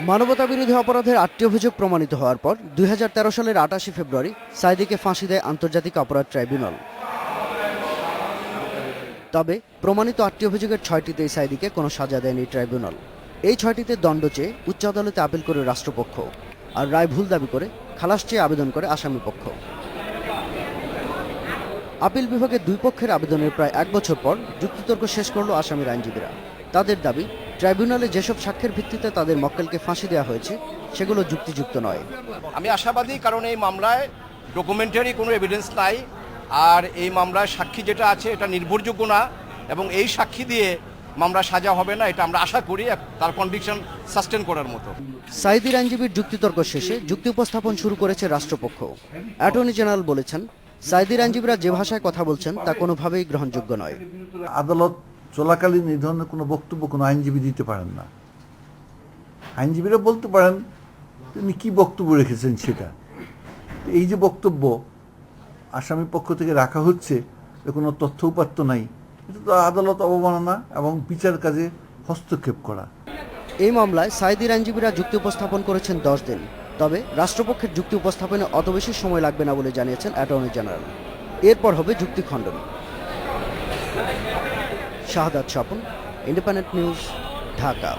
মানবতা বিরোধী অপরাধের আটটি অভিযোগ প্রমাণিত হওয়ার পর দুই হাজার তেরো সালের আটাশে ফেব্রুয়ারি সাইদিকে ফাঁসি দেয় আন্তর্জাতিক অপরাধ ট্রাইব্যুনাল। তবে প্রমাণিত আটটি অভিযোগের ছয়টিতেই সাইদিকে কোনো সাজা দেয়নি ট্রাইব্যুনাল। এই ছয়টিতে দণ্ড চেয়ে উচ্চ আদালতে আপিল করে রাষ্ট্রপক্ষ আর রায় ভুল দাবি করে খালাস চেয়ে আবেদন করে আসামি পক্ষ। আপিল বিভাগের দুই পক্ষের আবেদনের প্রায় এক বছর পর যুক্তিতর্ক শেষ করল আসামির আইনজীবীরা। তাদের দাবি ট্রাইব্যুনালে যেসব সাক্ষ্যের ভিত্তিতে তাদের মক্কেলকে ফাঁসি দেওয়া হয়েছে সেগুলো যুক্তিযুক্ত নয়। আমি আশাবাদী কারণ এই মামলায় ডকুমেন্টারি কোনো এভিডেন্স নাই আর এই মামলায় সাক্ষী যেটা আছে এটা নির্ভরযোগ্য না এবং এই সাক্ষী দিয়ে মামলা সাজা হবে না এটা আমরা আশা করি তার কনভিকশন সাস্টেন করার মতো। সাইদির আইনজীবীর যুক্তিতর্ক শেষে যুক্তি উপস্থাপন শুরু করেছে রাষ্ট্রপক্ষ। অ্যাটর্নি জেনারেল বলেছেন সাইদির আইনজীবীরা যে ভাষায় কথা বলছেন তা কোনোভাবেই গ্রহণযোগ্য নয়। আদালত চলাকালীন এই ধরনের কোনো বক্তব্য কোনো আইনজীবী দিতে পারেন না। আইনজীবীরা বলতে পারেন, তিনি কি বক্তব্য রেখেছেন সেটা? এই যে বক্তব্য আসামি পক্ষ থেকে রাখা হচ্ছে কোনো তথ্য উপাত্ত নাই। এটা তো আদালত অবমাননা এবং বিচার কাজে হস্তক্ষেপ করা। এই মামলায় সাইদির আইনজীবীরা যুক্তি উপস্থাপন করেছেন দশ দিন। তবে রাষ্ট্রপক্ষের যুক্তি উপস্থাপনে অত বেশি সময় লাগবে না বলে জানিয়েছেন অ্যাটর্নি জেনারেল। এরপর হবে যুক্তি খণ্ডন। Shahadat Swapan Independent News Dhaka.